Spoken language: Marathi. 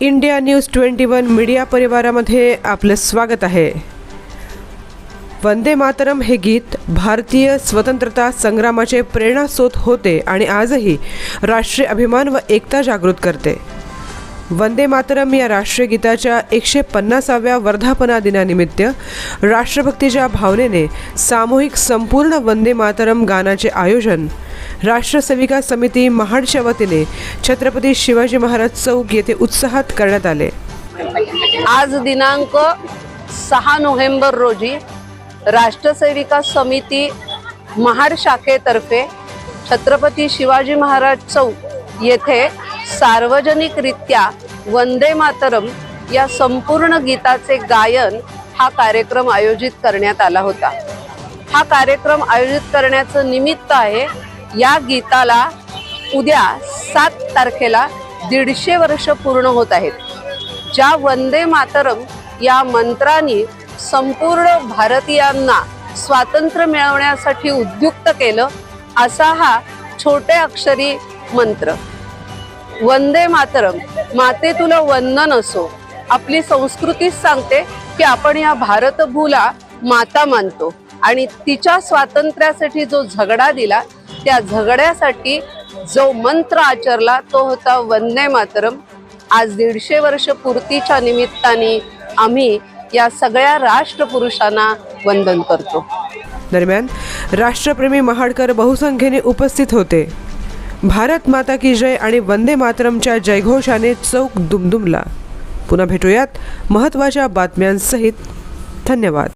India news twenty one media परिवारामध्ये आपलं स्वागत आहे. वंदे मातरम हे गीत भारतीय स्वतंत्रता संग्रामाचे प्रेरणास्रोत होते आणि आजही राष्ट्रीय अभिमान व एकता जागृत करते. वंदे मातरम या राष्ट्रीय गीताच्या एकशे पन्नासाव्या वर्धापना दिनानिमित्त राष्ट्रभक्तीच्या भावनेने सामूहिक संपूर्ण वंदे मातरम गानाचे आयोजन राष्ट्रसेविका समिती महाडच्या वतीने छत्रपती शिवाजी महाराज चौक येथे उत्साहात करण्यात आले. आज दिनांक सहा नोव्हेंबर रोजी राष्ट्रसेविका समिती महाड शाखेतर्फे छत्रपती शिवाजी महाराज चौक येथे सार्वजनिकरित्या वंदे मातरम या संपूर्ण गीताचे गायन हा कार्यक्रम आयोजित करण्यात आला होता. हा कार्यक्रम आयोजित करण्याचं निमित्त आहे या गीताला उद्या सात तारखेला दीडशे वर्ष पूर्ण होत आहेत. ज्या वंदे मातरम या मंत्राने संपूर्ण भारतीयांना स्वातंत्र्य मिळवण्यासाठी उद्युक्त केलं असा हा छोटे अक्षरी मंत्र. वंदे मातरम. माते तुला वंदन असो. आपली संस्कृतीच सांगते की आपण या भारतभूला माता मानतो. आणि तिच्या स्वातंत्र्यासाठी जो झगडा दिला त्या झगड्यासाठी जो मंत्र आचरला तो होता वंदे मातरम. आज दीडशे वर्ष पूर्तीच्या निमित्ताने आम्ही या सगळ्या राष्ट्रपुरुषांना वंदन करतो. दरम्यान राष्ट्रप्रेमी महाडकर बहुसंख्येने उपस्थित होते. भारत माता की जय आणि वंदे मातरमच्या जयघोषाने चौक दुमदुमला. पुन्हा भेटूयात महत्त्वाच्या बातम्यांसहित. धन्यवाद.